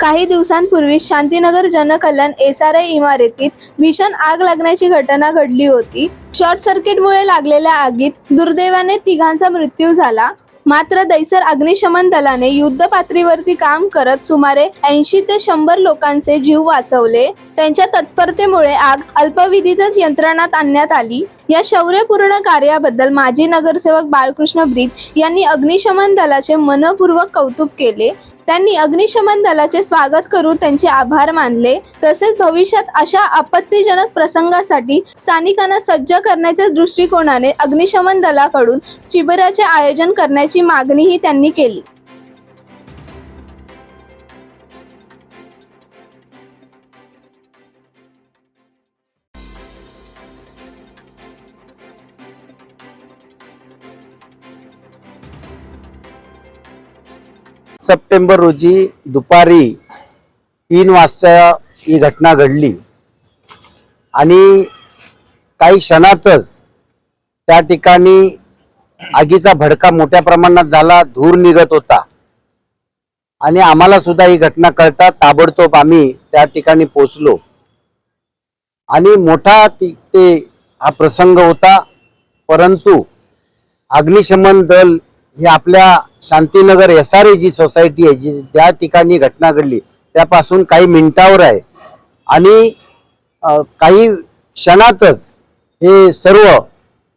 काही दिवसांपूर्वी शांतीनगर जनकल्याण एस आर आय इमारतीत भीषण आग लागण्याची घटना घडली होती. शॉर्ट सर्किटमुळे लागलेल्या आगीत दुर्दैवाने तिघांचा मृत्यू झाला. मात्र दैसर अग्निशमन दलाने युद्ध पातळीवरती काम करत सुमारे ऐंशी ते शंभर लोकांचे जीव वाचवले. त्यांच्या तत्परतेमुळे आग अल्पविधीतच यंत्रणात आणण्यात आली. या शौर्यपूर्ण कार्याबद्दल माजी नगरसेवक बाळकृष्ण ब्रीद यांनी अग्निशमन दलाचे मनपूर्वक कौतुक केले. त्यांनी अग्निशमन दलाचे स्वागत करून त्यांचे आभार मानले. तसेच भविष्यात अशा आपत्तीजनक प्रसंगासाठी स्थानिकांना सज्ज करण्याच्या दृष्टिकोनाने अग्निशमन दलाकडून शिबिराचे आयोजन करण्याची मागणीही त्यांनी केली. सप्टेंबर रोजी दुपारी तीन वाजता ही घटना घडली. आणि काही क्षणातच त्या ठिकाणी आगीचा भडका मोठ्या प्रमाणात झाला धूर निघत होता. आणि आम्हाला सुद्धा ही घटना कळता ताबडतोब आम्ही त्या ठिकाणी पोचलो आणि मोठा ते हा प्रसंग होता परंतु अग्निशमन दल हे आपल्या Shantinagar S R A G society आहे जी ज्या ठिकाणी घटना घडली त्यापासून काही मिनिटावर आहे. आणि काही क्षणातच हे सर्व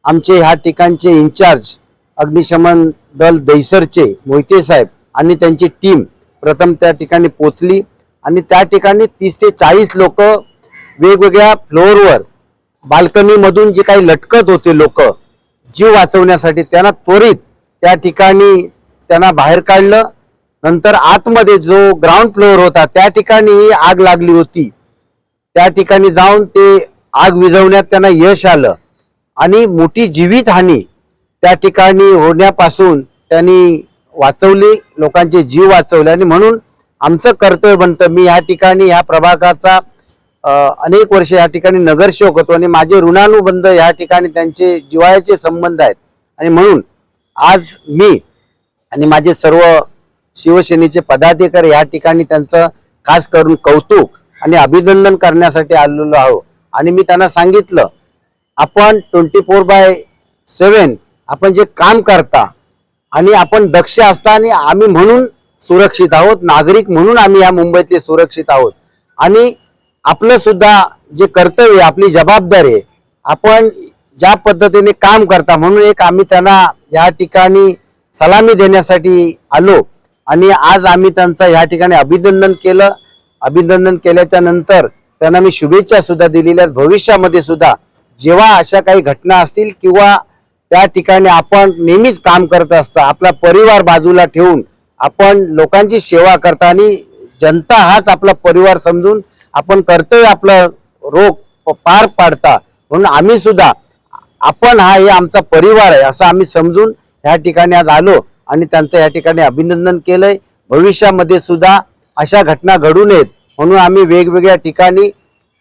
आमचे ह्या ठिकाणचे इन्चार्ज अग्निशमन दल दैसरचे मोहिते साहेब आणि त्यांची टीम प्रथम त्या ठिकाणी पोचली आणि त्या ठिकाणी तीस ते चाळीस लोक वेगवेगळ्या फ्लोअरवर बाल्कनीमधून जे काही लटकत होते लोक जीव वाचवण्यासाठी त्यांना त्वरित त्या ठिकाणी त्यांना बाहेर काढलं. नंतर आतमध्ये जो ग्राउंड फ्लोअर होता त्या ठिकाणी ही आग लागली होती. त्या ठिकाणी जाऊन ते आग विझवण्यात त्यांना यश आलं. आणि मोठी जीवितहानी त्या ठिकाणी होण्यापासून त्यांनी वाचवली लोकांचे जीव वाचवले. आणि म्हणून आमचं कर्तव्य बनतं. मी ह्या ठिकाणी ह्या प्रभागाचा अनेक वर्ष या ठिकाणी नगरसेवक होतो आणि माझे ऋणानुबंध या ठिकाणी त्यांचे जिवाळ्याचे संबंध आहेत. आणि म्हणून आज मी आणि माझे सर्व शिवसेनेचे पदाधिकारी या ठिकाणी त्यांचं खास करून कौतुक आणि अभिनंदन करण्यासाठी आलेलो आहोत आणि मी त्यांना सांगितलं आपण ट्वेंटी फोर बाय सेवन आपण जे काम करता आणि आपण दक्ष असता आणि आम्ही म्हणून सुरक्षित आहोत नागरिक म्हणून आम्ही या मुंबईतले सुरक्षित आहोत. आणि आपलं सुद्धा जे कर्तव्य आपली जबाबदारी आहे आपण ज्या पद्धतीने काम करता म्हणून एक आम्ही त्यांना या ठिकाणी सलामी देण्यासाठी आलो आणि आज आम्ही त्यांचं या ठिकाणी अभिनंदन केलं. अभिनंदन केल्याच्यानंतर त्यांना मी शुभेच्छा सुद्धा दिलेल्या भविष्यामध्ये सुद्धा जेव्हा अशा काही घटना असतील किंवा त्या ठिकाणी आपण नेहमीच काम करत असता आपला परिवार बाजूला ठेवून आपण लोकांची सेवा करता आणि जनता हाच आपला परिवार समजून आपण कर्तव्य आपलं रोग पार पाडता. म्हणून आम्ही सुद्धा आपण हा हे आमचा परिवार आहे असं आम्ही समजून ह्या ठिकाणी आज आलो आणि त्यांचं या ठिकाणी अभिनंदन केलंय. भविष्यामध्ये सुद्धा अशा घटना घडू नयेत म्हणून आम्ही वेगवेगळ्या ठिकाणी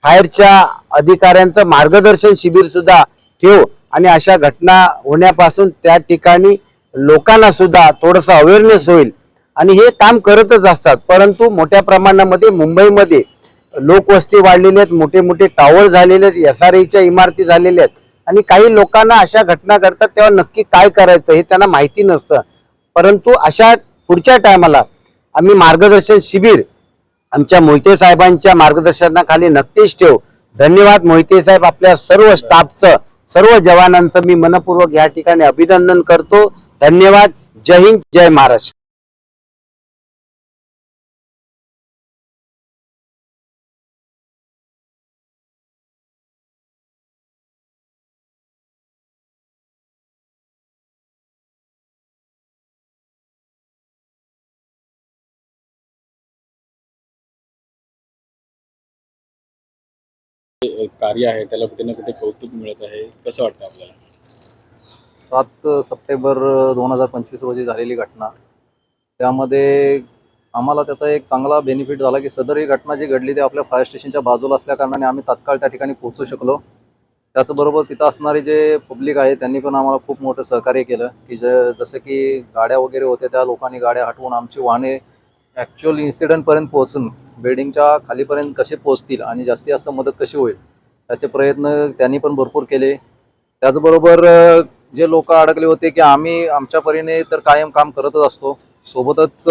फायरच्या अधिकाऱ्यांचं मार्गदर्शन शिबिर सुद्धा ठेवू आणि अशा घटना होण्यापासून त्या ठिकाणी लोकांना सुद्धा थोडंसं अवेअरनेस होईल. आणि हे काम करतच असतात. परंतु मोठ्या प्रमाणामध्ये मुंबईमध्ये लोकवस्ती वाढलेली आहेत मोठे मोठे टावर झालेले आहेत एस आर च्या इमारती झालेल्या आहेत. आणि काही लोकांना अशा घटना घडतात तेव्हा नक्की काय करायचं हे त्यांना माहिती नसतं. परंतु अशा पुढच्या टायमाला आम्ही मार्गदर्शन शिबिर आमच्या मोहिते साहेबांच्या मार्गदर्शनाखाली नक्कीच ठेव. धन्यवाद मोहिते साहेब आपल्या सर्व स्टाफचं सर्व जवानांचं मी मनपूर्वक या ठिकाणी अभिनंदन करतो. धन्यवाद. जय हिंद जय महाराष्ट्र. कार्य आहे त्याला कुठे ना कुठे कौतुक मिळत आहे. कसं वाटतं आपल्याला? सात सप्टेंबर दोन हजार पंचवीस रोजी झालेली घटना. त्यामध्ये आम्हाला त्याचा एक चांगला बेनिफिट झाला की सदर ही घटना जी घडली ती आपल्या फायर स्टेशनच्या बाजूला असल्याकारणाने आम्ही तात्काळ त्या ठिकाणी पोहोचू शकलो. त्याचबरोबर तिथं असणारे जे पब्लिक आहे त्यांनी पण आम्हाला खूप मोठं सहकार्य केलं की ज जसं की गाड्या वगैरे होत्या त्या लोकांनी गाड्या हटवून आमची वाहने ॲक्च्युअल इन्सिडेंटपर्यंत पोहोचून बिल्डिंगच्या खालीपर्यंत कसे पोहोचतील आणि जास्तीत जास्त मदत कशी होईल त्याचे प्रयत्न त्यांनी पण भरपूर केले. त्याचबरोबर जे लोक अडकले होते की आम्ही आमच्या परीने तर कायम काम करतच असतो सोबतच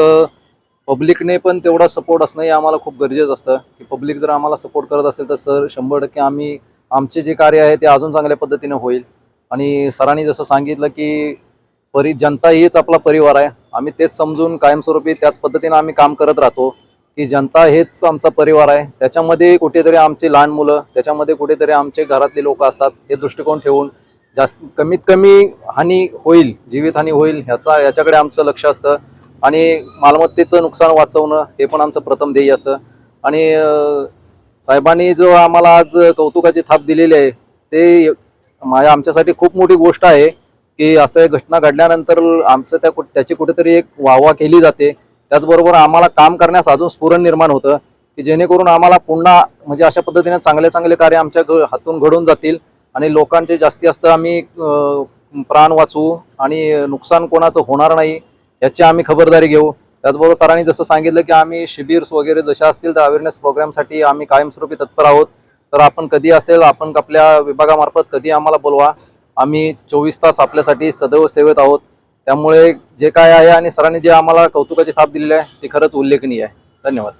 पब्लिकने पण तेवढा सपोर्ट असणं हे आम्हाला खूप गरजेचं असतं. की पब्लिक जर आम्हाला सपोर्ट करत असेल तर सर शंभर टक्के आम्ही आमचे जे कार्य आहे ते अजून चांगल्या पद्धतीने होईल. आणि सरांनी जसं सांगितलं की परी जनता हीच आपला परिवार आहे. आम्ही तेच समजून कायमस्वरूपी त्याच पद्धतीनं आम्ही काम करत राहतो की जनता हेच आमचा परिवार आहे. त्याच्यामध्ये कुठेतरी आमची लहान मुलं त्याच्यामध्ये कुठेतरी आमचे घरातले लोक असतात हे दृष्टिकोन ठेवून जास्त कमीत कमी हानी होईल जीवितहानी होईल ह्याचा याच्याकडे आमचं लक्ष असतं. आणि मालमत्तेचं नुकसान वाचवणं हे पण आमचं प्रथम ध्येय असतं. आणि साहेबांनी जो आम्हाला आज कौतुकाची थाप दिलेली आहे ते माझ्या आमच्यासाठी खूप मोठी गोष्ट आहे. की असं घटना घडल्यानंतर आमचं त्या कुठ- त्याची कुठेतरी एक वाहवा केली जाते. त्याचबरोबर आम्हाला काम करण्यास अजून स्फुरण निर्माण होतं की जेणेकरून आम्हाला पुन्हा म्हणजे अशा पद्धतीने चांगले चांगले कार्य आमच्या घ- हातून घडून जातील आणि लोकांचे जास्ती जास्त आम्ही प्राण वाचवू आणि नुकसान कोणाचं होणार नाही याची आम्ही खबरदारी घेऊ. त्याचबरोबर सरांनी जसं सांगितलं की आम्ही शिबिर्स वगैरे जशा असतील तर अवेअरनेस प्रोग्रामसाठी आम्ही कायमस्वरूपी तत्पर आहोत. तर आपण कधी असेल आपण आपल्या विभागामार्फत कधी आम्हाला बोलवा. आम्ही चोवीस तास आपल्यासाठी सदैव सेवेत आहोत. त्यामुळे जे काय आहे आणि सरांनी जे आम्हाला कौतुकाची थाप दिलेली आहे ती खरंच उल्लेखनीय आहे. धन्यवाद.